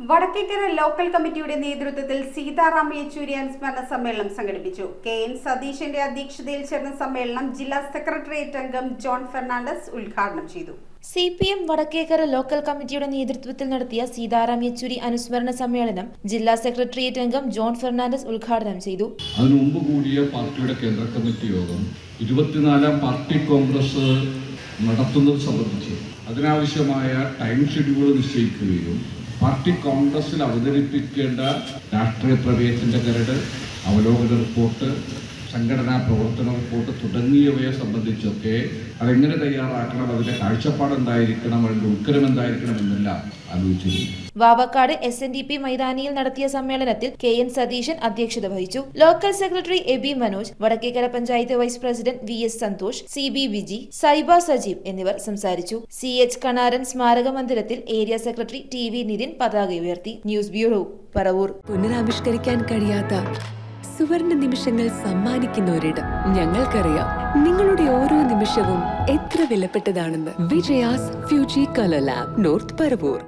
Vadakkekara local കമ്മിറ്റിയുടെ നേതൃത്വത്തിൽ സീതാറാം യെച്ചൂരി അനുസ്മരണ സമ്മേളനം സംഘടിപ്പിച്ചു. കെ എൻ സതീശന്റെ അധ്യക്ഷതയിൽ ചേർന്ന സമ്മേളനം ജില്ലാ സെക്രട്ടേറിയറ്റ് അംഗം ജോൺ ഫെർണാണ്ടസ് ഉദ്ഘാടനം ചെയ്തു. C P M Vadakkekara local കമ്മിറ്റിയുടെ നേതൃത്വത്തിൽ നടത്തിയ സീതാറാം യെച്ചൂരി അനുസ്മരണ സമ്മേളനം ജില്ലാ സെക്രട്ടേറിയറ്റ് അംഗം ജോൺ ഫെർണാണ്ടസ് ഉദ്ഘാടനം ചെയ്തു. അതിനു മുമ്പ് കൂടിയ പാർട്ടിയുടെ കേന്ദ്ര കമ്മിറ്റി യോഗം ഇരുപത്തിനാലാം പാർട്ടി കോൺഗ്രസ് നടത്തുന്നത് സംബന്ധിച്ച് അതിനാവശ്യമായ ടൈം ഷെഡ്യൂൾ നിശ്ചയിക്കുകയും പാർട്ടി കോൺഗ്രസിൽ അവതരിപ്പിക്കേണ്ട രാഷ്ട്രീയ പ്രമേയത്തിന്റെ കരട് അവലോകന റിപ്പോർട്ട് സംഘടനാ പ്രവർത്തന റിപ്പോർട്ട് തുടങ്ങിയവയെ സംബന്ധിച്ചൊക്കെ അതെങ്ങനെ തയ്യാറാക്കണം അതിന്റെ കാഴ്ചപ്പാട് എന്തായിരിക്കണം അതിന്റെ ഉത്തരം എന്തായിരിക്കണം എന്നെല്ലാം ആലോചിച്ചിരുന്നു. Vavakkad S N D P മൈതാനിയിൽ നടത്തിയ സമ്മേളനത്തിൽ കെ എൻ സതീശൻ അധ്യക്ഷത വഹിച്ചു. Local secretary Aby Manoj Vadakkekara panchayat vice president V S Santhosh C B Viji Saiba Sajeev എന്നിവർ സംസാരിച്ചു. സി എച്ച് കണാരൻ സ്മാരക മന്ദിരത്തിൽ area secretary T V Nithin പതാക ഉയർത്തി. News bureau Paravur. പുനരാവിഷ്കരിക്കാൻ കഴിയാത്ത സുവർണ നിമിഷങ്ങൾ സമ്മാനിക്കുന്ന ഒരിടം ഞങ്ങൾക്കറിയാം നിങ്ങളുടെ ഓരോ നിമിഷവും എത്ര വിലപ്പെട്ടതാണെന്ന്. Vijayas Fuji colour lab north Paravur